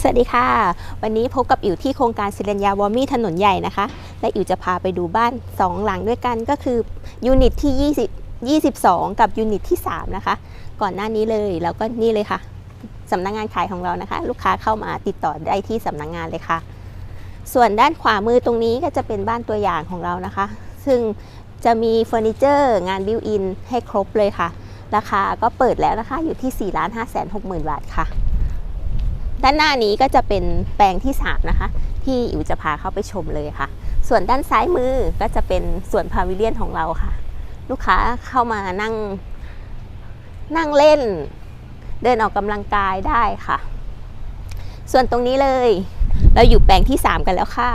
สวัสดีค่ะ วันนี้พบกับอิ๋วที่โครงการศิริญญาวอมี่ถนนใหญ่นะคะ และอิ๋วจะพาไปดูบ้าน 2 หลังด้วยกันก็คือยูนิตที่ 20 22 กับยูนิตที่ 3 นะคะ ก่อนหน้านี้เลยแล้วก็นี่เลยค่ะสำนักงงานขายของเรานะคะ ลูกค้าเข้ามาติดต่อได้ที่สำนักงงานเลยค่ะ ส่วนด้านขวามือตรงนี้ก็จะเป็นบ้านตัวอย่างของเรานะคะ ซึ่งจะมีเฟอร์นิเจอร์ งานบิวอินให้ครบเลยค่ะ ราคาก็เปิดแล้วนะคะอยู่ที่4 5 6 0 0 0 0 บาทค่ะ ด้านหน้านี้ก็จะเป็นแปลงที่ 3 นะคะ ที่อิ๋วจะพาเข้าไปชมเลยค่ะ ส่วนด้านซ้ายมือก็จะเป็นส่วนพาวิเลียนของเราค่ะ ลูกค้าเข้ามานั่ง นั่งเล่น เดินออกกำลังกายได้ค่ะ ส่วนตรงนี้เลย เราอยู่แปลงที่ 3 กันแล้วค่ะ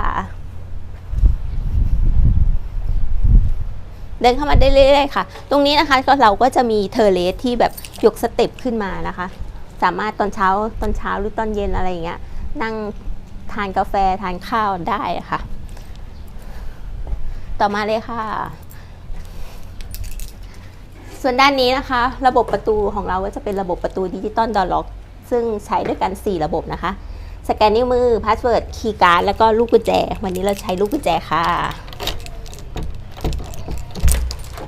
เดินเข้ามาได้เรื่อยๆค่ะ ตรงนี้นะคะก็เราก็จะมีเทอร์เลสที่แบบยกสเต็ปขึ้นมานะคะ สามารถตอนเช้าตอนเช้าหรือตอนเย็นอะไรอย่างเงี้ยนั่งทานกาแฟทานข้าวได้ค่ะ ต่อมาเลยค่ะ ส่วนด้านนี้นะคะ ระบบประตูของเราก็จะเป็นระบบประตูดิจิตอลดอล็อก ซึ่งใช้ด้วยกัน 4 ระบบนะคะ สแกนนิ้วมือพาสเวิร์ดคีย์การ์ดแล้วก็ลูกกุญแจ วันนี้เราใช้ลูกกุญแจค่ะ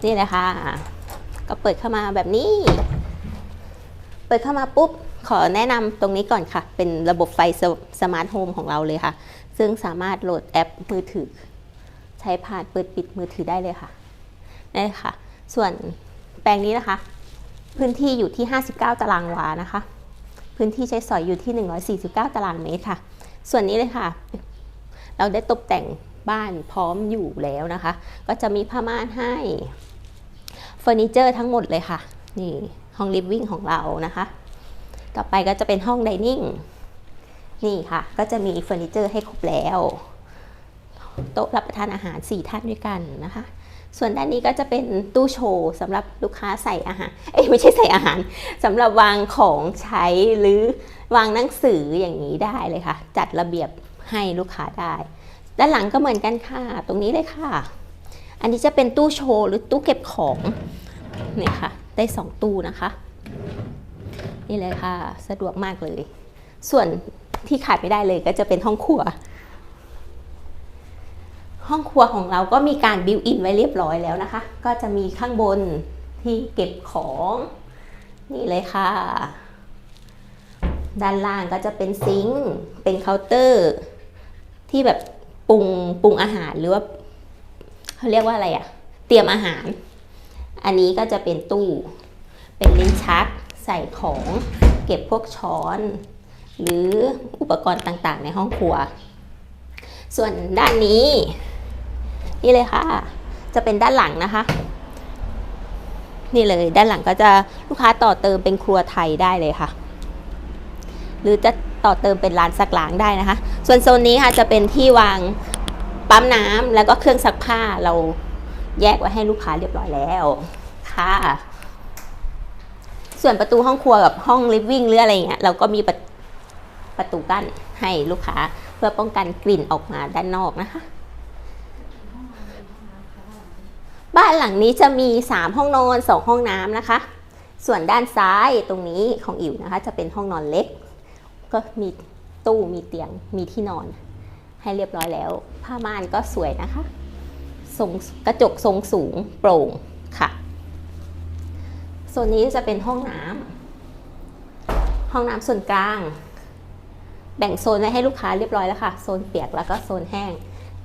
นี่เลยค่ะก็เปิดเข้ามาแบบนี้ ปิดเข้ามาปุ๊บ ขอแนะนำตรงนี้ก่อนค่ะ เป็นระบบไฟสมาร์ทโฮมของเราเลยค่ะ ซึ่งสามารถโหลดแอปมือถือ ใช้ผ่านเปิดปิดมือถือได้เลยค่ะนี่ค่ะ ส่วนแปลงนี้นะคะ พื้นที่อยู่ที่ 59 ตารางวานะคะ พื้นที่ใช้สอยอยู่ที่ 149 ตารางเมตรค่ะ ส่วนนี้เลยค่ะ เราได้ตกแต่งบ้านพร้อมอยู่แล้วนะคะ ก็จะมีผ้าม่านให้เฟอร์นิเจอร์ทั้งหมดเลยค่ะ นี่ ห้องลิฟวิ่งของเรานะคะ ต่อไปก็จะเป็นห้องไดนิ่งนี่ค่ะ ก็จะมีเฟอร์นิเจอร์ให้ครบแล้ว โต๊ะรับประทานอาหาร 4 ท่านด้วยกันนะคะ ส่วนด้านนี้ก็จะเป็นตู้โชว์สำหรับลูกค้าใส่อาหาร เอ้ยไม่ใช่ใส่อาหารสำหรับวางของใช้หรือวางหนังสืออย่างนี้ได้เลยค่ะ จัดระเบียบให้ลูกค้าได้ ด้านหลังก็เหมือนกันค่ะ ตรงนี้เลยค่ะ อันนี้จะเป็นตู้โชว์หรือตู้เก็บของนี่ค่ะ ได้สองตู้นะคะ นี่เลยค่ะ สะดวกมากเลย ส่วนที่ขาดไม่ได้เลยก็จะเป็นห้องครัว ห้องครัวของเราก็มีการบิวอินไว้เรียบร้อยแล้วนะคะ ก็จะมีข้างบนที่เก็บของ นี่เลยค่ะ ด้านล่างก็จะเป็นซิงค์เป็นเคาน์เตอร์ ที่แบบปรุงปรุงอาหารหรือว่าเขาเรียกว่าอะไรอะเตรียมอาหาร อันนี้ก็จะเป็นตู้ เป็นลิ้นชักใส่ของเก็บพวกช้อน หรืออุปกรณ์ต่างๆ ในห้องครัว ส่วนด้านนี้ นี่เลยค่ะ จะเป็นด้านหลังนะคะ นี่เลยด้านหลังก็จะลูกค้าต่อเติมเป็นครัวไทยได้เลยค่ะ หรือจะต่อเติมเป็นร้านซักล้างได้นะคะ ส่วนโซนนี้ค่ะจะเป็นที่วางปั๊มน้ำแล้วก็เครื่องซักผ้าเรา แยกไว้ให้ลูกค้าเรียบร้อยแล้วค่ะ ส่วนประตูห้องครัวกับห้องลิฟวิ่งหรืออะไรเงี้ยเราก็มีประประตูกั้นให้ลูกค้าเพื่อป้องกันกลิ่นออกมาด้านนอกนะคะ บ้านหลังนี้จะมี 3 ห้องนอน 2 ห้องน้ำนะคะ ส่วนด้านซ้ายตรงนี้ของอิ๋วนะคะ จะเป็นห้องนอนเล็ก ก็มีตู้มีเตียงมีที่นอน ให้เรียบร้อยแล้ว ผ้าม่านก็สวยนะคะ ทรงกระจกทรงสูงโปร่งค่ะส่วนนี้จะเป็นห้องน้ำห้องน้ำส่วนกลาง แบ่งโซนไว้ให้ลูกค้าเรียบร้อยแล้วค่ะ โซนเปียกแล้วก็โซนแห้ง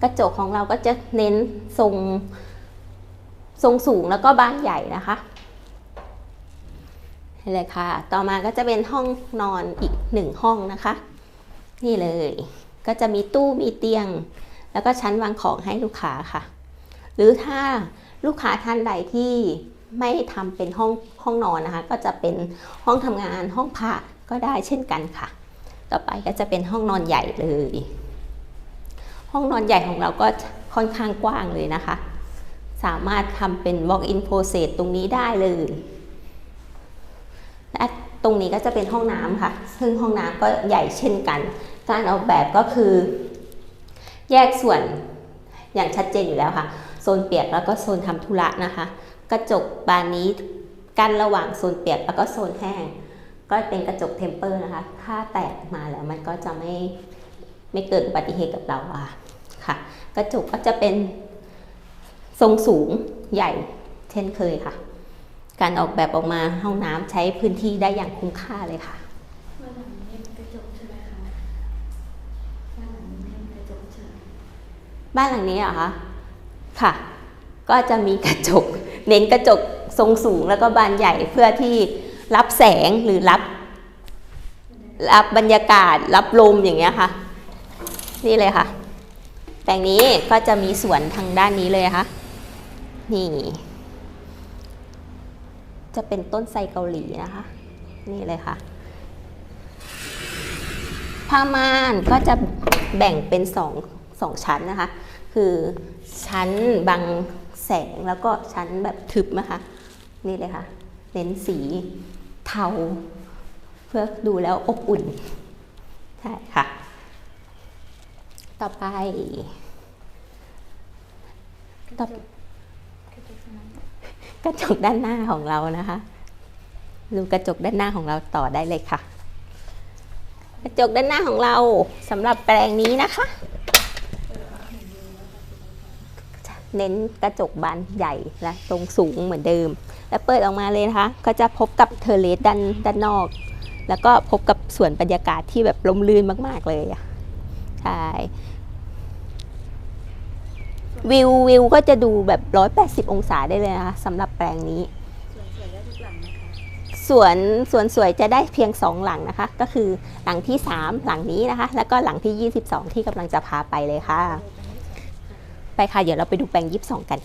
กระจกของเราก็จะเน้นทรงทรงสูงแล้วก็บ้านใหญ่นะคะนี่เลยค่ะ ต่อมาก็จะเป็นห้องนอนอีกหนึ่งห้องนะคะ นี่เลย ก็จะมีตู้มีเตียง แล้วก็ชั้นวางของให้ลูกค้าค่ะ หรือถ้าลูกค้าท่านใดที่ไม่ทำเป็นห้องห้องนอนนะคะ ก็จะเป็นห้องทำงานห้องพักก็ได้เช่นกันค่ะ ต่อไปก็จะเป็นห้องนอนใหญ่เลย ห้องนอนใหญ่ของเราก็ค่อนข้างกว้างเลยนะคะ สามารถทำเป็น walk-in closet ตรงนี้ได้เลยและตรงนี้ก็จะเป็นห้องน้ำค่ะ ซึ่งห้องน้ำก็ใหญ่เช่นกัน การออกแบบก็คือ แยกส่วนอย่างชัดเจนอยู่แล้วค่ะ โซนเปียกแล้วก็โซนทำธุระนะคะ กระจกบานนี้กั้นระหว่างโซนเปียกแล้วก็โซนแห้ง ก็เป็นกระจกเทมเปอร์นะคะ ถ้าแตกมาแล้วมันก็จะไม่ไม่เกิดอุบัติเหตุกับเราอะค่ะ กระจกก็จะเป็นทรงสูงใหญ่เช่นเคยค่ะ การออกแบบออกมาห้องน้ำใช้พื้นที่ได้อย่างคุ้มค่าเลยค่ะบ้านหลังนี้เป็นกระจกใช่ไหมคะบ้านหลังนี้เป็นกระจกใช่ไหมบ้านหลังนี้เหรอคะ ค่ะ ก็จะมีกระจก เน้นกระจกทรงสูงแล้วก็บานใหญ่เพื่อที่รับแสงหรือรับรับบรรยากาศรับลมอย่างเงี้ยค่ะ นี่เลยค่ะ แต่งนี้ก็จะมีสวนทางด้านนี้เลยนะคะนี่ จะเป็นต้นไทรเกาหลีนะคะ นี่เลยค่ะผ้าม่านก็จะแบ่งเป็นสองสองชั้นนะคะ คือชั้นบังแสงแล้วก็ชั้นแบบทึบนะคะนี่เลยค่ะเน้นสีเทา เพื่อดูแล้วอบอุ่นใช่ค่ะ ต่อไปต่อกระจกนั้นกระจกด้านหน้าของเรานะคะดูกระจกด้านหน้าของเราต่อได้เลยค่ะ กระจกด้านหน้าของเราสำหรับแปลงนี้นะคะ เน้นกระจกบานใหญ่และตรงสูงเหมือนเดิม แล้วเปิดออกมาเลยนะคะ ก็จะพบกับเทเลสด้านด้านนอก แล้วก็พบกับสวนบรรยากาศที่แบบลมลื่นมากๆเลยอะใช่วิววิวก็จะดูแบบ 180 องศาได้เลยนะคะสำหรับแปลงนี้สวนสวยได้ทุกหลังนะคะสวนสวนสวยจะได้เพียง 2 หลังนะคะ ก็คือหลังที่ 3 หลังนี้นะคะ แล้วก็หลังที่ 22 ที่กำลังจะพาไปเลยค่ะ ไปค่ะ เดี๋ยวเราไปดูแปลง22กัน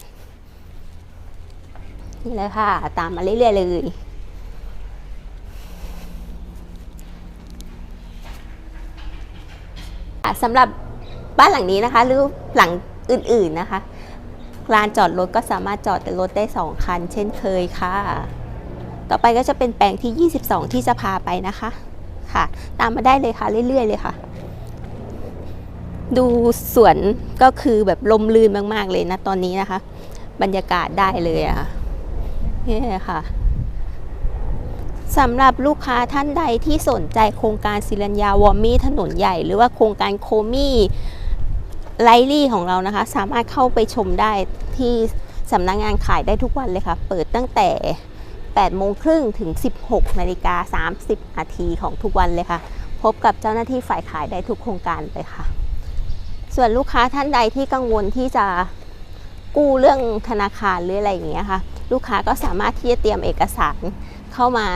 นี่เลยค่ะ ตามมาเรื่อยๆเลยสำหรับบ้านหลังนี้นะคะ หรือหลังอื่นๆนะคะลานจอดรถก็สามารถจอดรถได้ 2 คัน เช่นเคยค่ะ ต่อไปก็จะเป็นแปลงที่ 22 ที่จะพาไปนะคะ ค่ะ ตามมาได้เลยค่ะ เรื่อยๆเลยค่ะ ดูสวนก็คือแบบลมลื่นมากๆเลยนะตอนนี้นะคะ บรรยากาศได้เลยอะค่ะนี่ค่ะสำหรับลูกค้าท่านใดที่สนใจโครงการศิรัญญาวอมมี่ถนนใหญ่ หรือว่าโครงการโคมี่ไลลี่ของเรานะคะ สามารถเข้าไปชมได้ที่สำนักงงานขายได้ทุกวันเลยค่ะ เปิดตั้งแต่8โมงครึ่งถึง 16นาฬิกา30นาทีของทุกวันเลยค่ะ พบกับเจ้าหน้าที่ฝ่ายขายได้ทุกโครงการเลยค่ะ ส่วนลูกค้าท่านใดที่กังวลที่จะกู้เรื่องธนาคารหรืออะไรอย่างเงี้ยค่ะ ลูกค้าก็สามารถที่จะเตรียมเอกสารเข้ามา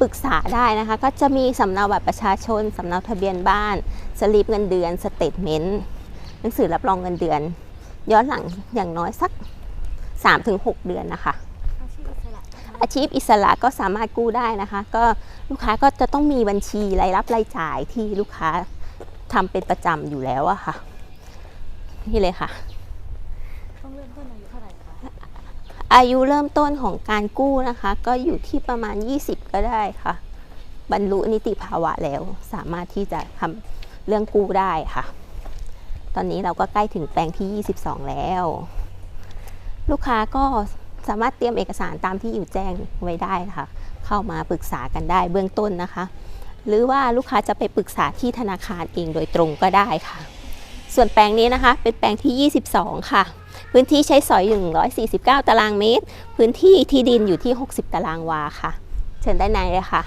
ปรึกษาได้นะคะ ก็จะมีสำเนาบัตรประชาชนสำเนาทะเบียนบ้านสลิปเงินเดือนสเตทเมนต์หนังสือรับรองเงินเดือน ย้อนหลังอย่างน้อยสัก 3-6 เดือนนะคะอาชีพอิสระนะคะอาชีพอิสระก็สามารถกู้ได้นะคะ ก็ลูกค้าก็จะต้องมีบัญชีรายรับรายจ่ายที่ลูกค้า ทำเป็นประจำอยู่แล้วอะค่ะ นี่เลยค่ะ ต้องเริ่มต้นอายุเท่าไหร่คะอายุเริ่มต้นของการกู้นะคะ ก็อยู่ที่ประมาณ 20 ก็ได้ค่ะ บรรลุนิติภาวะแล้วสามารถที่จะทำเรื่องกู้ได้ค่ะ ตอนนี้เราก็ใกล้ถึงแปลงที่ 22 แล้ว ลูกค้าก็สามารถเตรียมเอกสารตามที่อยู่แจ้งไว้ได้ค่ะ เข้ามาปรึกษากันได้เบื้องต้นนะคะ หรือว่าลูกค้าจะไปปรึกษาที่ธนาคารเองโดยตรงก็ได้ค่ะ ส่วนแปลงนี้นะคะ เป็นแปลงที่ 22 ค่ะ พื้นที่ใช้สอยอยู่149 ตารางเมตร พื้นที่ที่ดินอยู่ที่ 60 ตารางวาค่ะ เชิญด้านในเลยค่ะ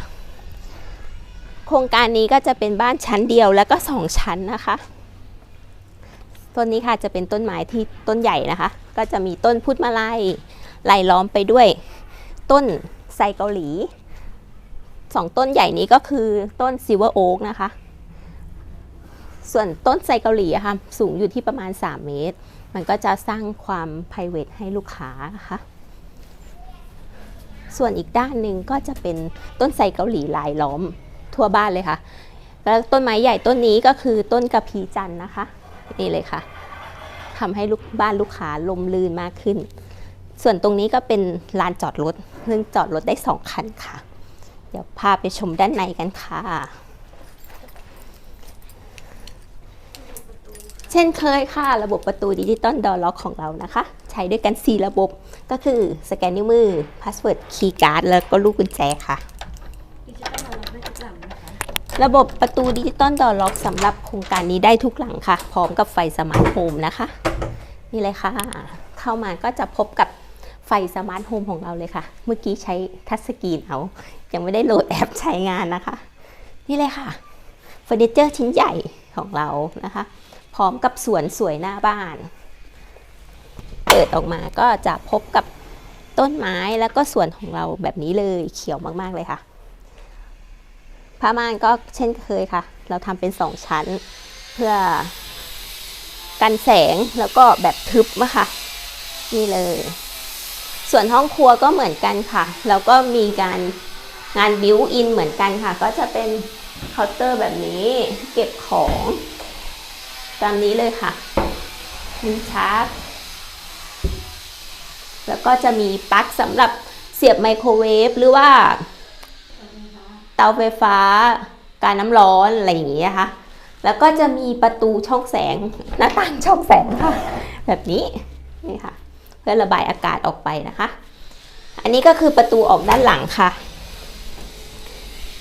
โครงการนี้ก็จะเป็นบ้านชั้นเดียวแล้วก็ 2 ชั้นนะคะต้นนี้ค่ะจะเป็นต้นไม้ที่ต้นใหญ่นะคะ ก็จะมีต้นพุทธมาลัยไหลล้อมไปด้วย ต้นไทรเกาหลี สองต้นใหญ่นี้ก็คือต้นซิลเวอร์โอ๊กนะคะ ส่วนต้นไทรเกาหลีอะค่ะสูงอยู่ที่ประมาณ 3 เมตร มันก็จะสร้างความ p r i v a t ให้ลูกค้านะคะส่วนอีกด้านหนึ่งก็จะเป็นต้นไทรเกาหลีลายล้อมทั่วบ้านเลยค่ะ แล้วต้นไม้ใหญ่ต้นนี้ก็คือต้นกระพีจันนะคะ นี่เลยค่ะทำให้ลูกบ้านลูกค้าลมลื่นมากขึ้น ส่วนตรงนี้ก็เป็นลานจอดรถซึ่งจอดรถได้สองคันค่ะ ดี๋ยวพาไปชมด้านในกันค่ะ เช่นเคยค่ะ ระบบประตูดิจิตอลดอร์ล็อกของเรานะคะ ใช้ด้วยกัน 4 ระบบก็คือสแกนนิ้วมือพาสเวิร์ดคีย์การ์ดแล้วก็ลูกกุญแจค่ะดิจิตอลเราได้ทุกหลังนะคะระบบประตูดิจิตอลดอร์ล็อกสำหรับโครงการนี้ได้ทุกหลังค่ะ พร้อมกับไฟสมาร์ทโฮมนะคะ นี่เลยค่ะ เข้ามาก็จะพบกับ ไฟสมาร์ทโฮมของเราเลยค่ะ เมื่อกี้ใช้ทัชสกรีนเอา ยังไม่ได้โหลดแอปใช้งานนะคะ นี่เลยค่ะเฟอร์นิเจอร์ชิ้นใหญ่ของเรานะคะ พร้อมกับสวนสวยหน้าบ้าน เปิดออกมาก็จะพบกับต้นไม้แล้วก็สวนของเราแบบนี้เลยเขียวมาก ๆ เลยค่ะผ้าม่านก็เช่นเคยค่ะ เราทำเป็นสองชั้นเพื่อกันแสงแล้วก็แบบทึบอะคะนี่เลย ส่วนห้องครัวก็เหมือนกันค่ะ แล้วก็มีการงานบิวอินเหมือนกันค่ะ ก็จะเป็นเคาน์เตอร์แบบนี้เก็บของตามนี้เลยค่ะมีชาร์จแล้วก็จะมีปลั๊กสำหรับเสียบไมโครเวฟหรือว่า เตาไฟฟ้า การน้ำร้อนอะไรอย่างนี้นะคะแล้วก็จะมีประตูช่องแสงหน้าต่างช่องแสงค่ะ แบบนี้นี่ค่ะ พื่อระบายอากาศออกไปนะคะ อันนี้ก็คือประตูออกด้านหลังค่ะ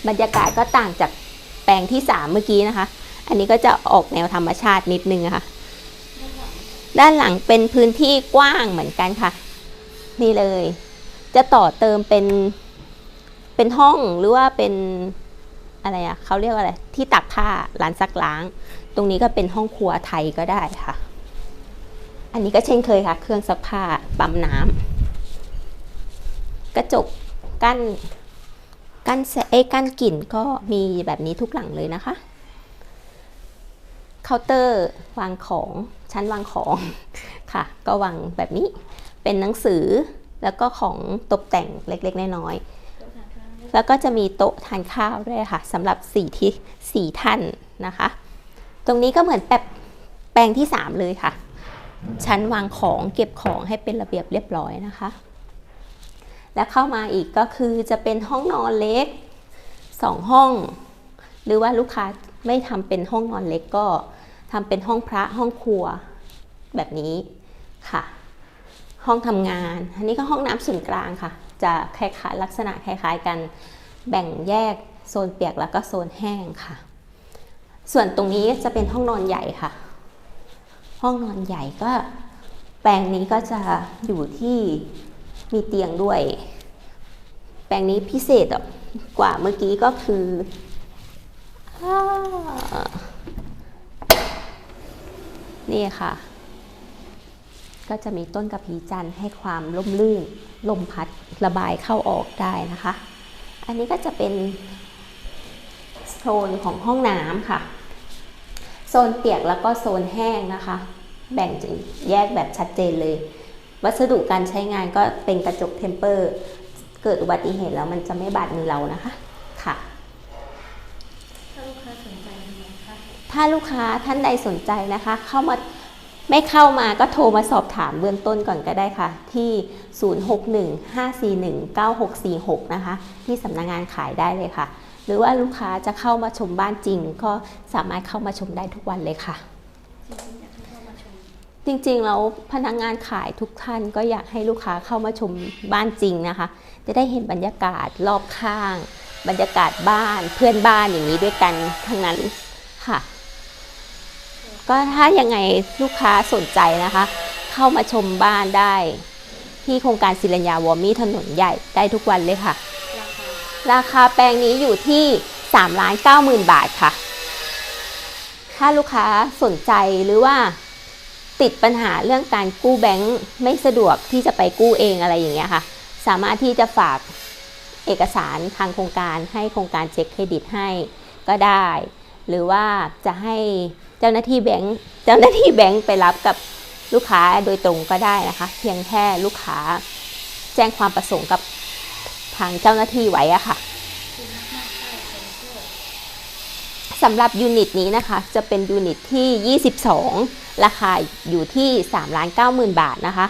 บรรยากาศก็ต่างจากแปลงที่ 3 เมื่อกี้นะคะ อันนี้ก็จะออกแนวธรรมชาตินิดนึงะค่ะ ด้านหลังเป็นพื้นที่กว้างเหมือนกันค่ะ นี่เลย จะต่อเติมเป็นเป็นห้องหรือว่าเป็นอะไรอะเขาเรียกว่าอะไร ที่ตักผ้าร้านซักล้าง ตรงนี้ก็เป็นห้องครัวไทยก็ได้ค่ะ อันนี้ก็เช่นเคยค่ะ เครื่องซักผ้าปั๊มน้ำกระจกกั้นกั้นเอ้กั้นกลิ่นก็มีแบบนี้ทุกหลังเลยนะคะเคาน์เตอร์วางของชั้นวางของค่ะ ก็วางแบบนี้เป็นหนังสือแล้วก็ของตกแต่งเล็กๆน้อยๆแล้วก็จะมีโต๊ะทานข้าวด้วยค่ะสำหรับสี่ที่สี่ท่านนะคะ ตรงนี้ก็เหมือนแบบแปลงที่ 3 เลยค่ะ ชั้นวางของเก็บของให้เป็นระเบียบเรียบร้อยนะคะ แล้วเข้ามาอีกก็คือจะเป็นห้องนอนเล็ก 2 ห้อง หรือว่าลูกค้าไม่ทำเป็นห้องนอนเล็กก็ทำเป็นห้องพระห้องครัวแบบนี้ค่ะ ห้องทำงาน อันนี้ก็ห้องน้ำส่วนกลางค่ะ จะคล้ายๆลักษณะคล้ายๆกันแบ่งแยกโซนเปียกแล้วก็โซนแห้งค่ะ ส่วนตรงนี้จะเป็นห้องนอนใหญ่ค่ะ ห้องนอนใหญ่ก็แปลงนี้ก็จะอยู่ที่มีเตียงด้วย แปลงนี้พิเศษกว่าเมื่อกี้ก็คือนี่ค่ะ ก็จะมีต้นกระพีจันทร์ให้ความร่มรื่นลมพัดระบายเข้าออกได้นะคะ อันนี้ก็จะเป็นโซนของห้องน้ำค่ะ โซนเปียกแล้วก็โซนแห้งนะคะ แบ่งแยกแบบชัดเจนเลย วัสดุการใช้งานก็เป็นกระจกเทมเปอร์เกิดอุบัติเหตุแล้วมันจะไม่บาดมือเรานะคะค่ะถ้าลูกค้าสนใจทำไมคะถ้าลูกค้าท่านใดสนใจนะคะ เข้ามาไม่เข้ามาก็โทรมาสอบถามเบื้องต้นก่อนก็ได้ค่ะ ที่ 0615419646 นะคะ ที่สำนักงงานขายได้เลยค่ะ หรือว่าลูกค้าจะเข้ามาชมบ้านจริง ก็สามารถเข้ามาชมได้ทุกวันเลยค่ะ จริงๆแล้วพนักงานขายทุกท่านก็อยากให้ลูกค้าเข้ามาชมบ้านจริงนะคะ จะได้เห็นบรรยากาศรอบข้าง บรรยากาศบ้านเพื่อนบ้านอย่างนี้ด้วยกันทั้งนั้นค่ะ ก็ถ้ายังไงลูกค้าสนใจนะคะ เข้ามาชมบ้านได้ ที่โครงการศิลัญญาวอมี่ถนนใหญ่ได้ทุกวันเลยค่ะ ราคาแปลงนี้อยู่ที่3ล้าน9หมื่นบาทค่ะ ถ้าลูกค้าสนใจหรือว่า ติดปัญหาเรื่องการกู้แบงค์ไม่สะดวกที่จะไปกู้เองอะไรอย่างเงี้ยค่ะ สามารถที่จะฝากเอกสารทางโครงการให้โครงการเช็คเครดิตให้ก็ได้ หรือว่าจะให้เจ้าหน้าที่แบงค์เจ้าหน้าที่แบงค์ไปรับกับลูกค้าโดยตรงก็ได้นะคะ เพียงแค่ลูกค้าแจ้งความประสงค์กับทางเจ้าหน้าที่ไว้อะค่ะ คือมากๆใช่เซ็นเซอร์ สำหรับยูนิตนี้นะคะจะเป็นยูนิตที่ 22 ราคาอยู่ที่3ล้าน9หมื่นบาทนะคะ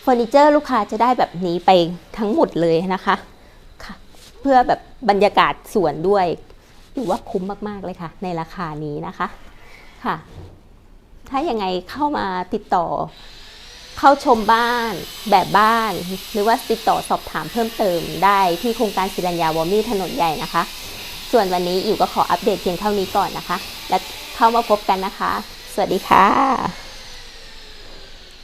เฟอร์นิเจอร์ลูกค้าจะได้แบบนี้ไปทั้งหมดเลยนะคะค่ะเพื่อแบบบรรยากาศสวนด้วยถือว่าคุ้มมากๆเลยค่ะ ในราคานี้นะคะค่ะ ถ้ายังไงเข้ามาติดต่อเข้าชมบ้านแบบบ้าน หรือว่าติดต่อสอบถามเพิ่มเติมได้ที่โครงการศิรัญญาวอมี่ถนนใหญ่นะคะ ส่วนวันนี้อยู่ก็ขออัปเดตเพียงเท่านี้ก่อนนะคะ และเข้ามาพบกันนะคะ สวัสดีค่ะ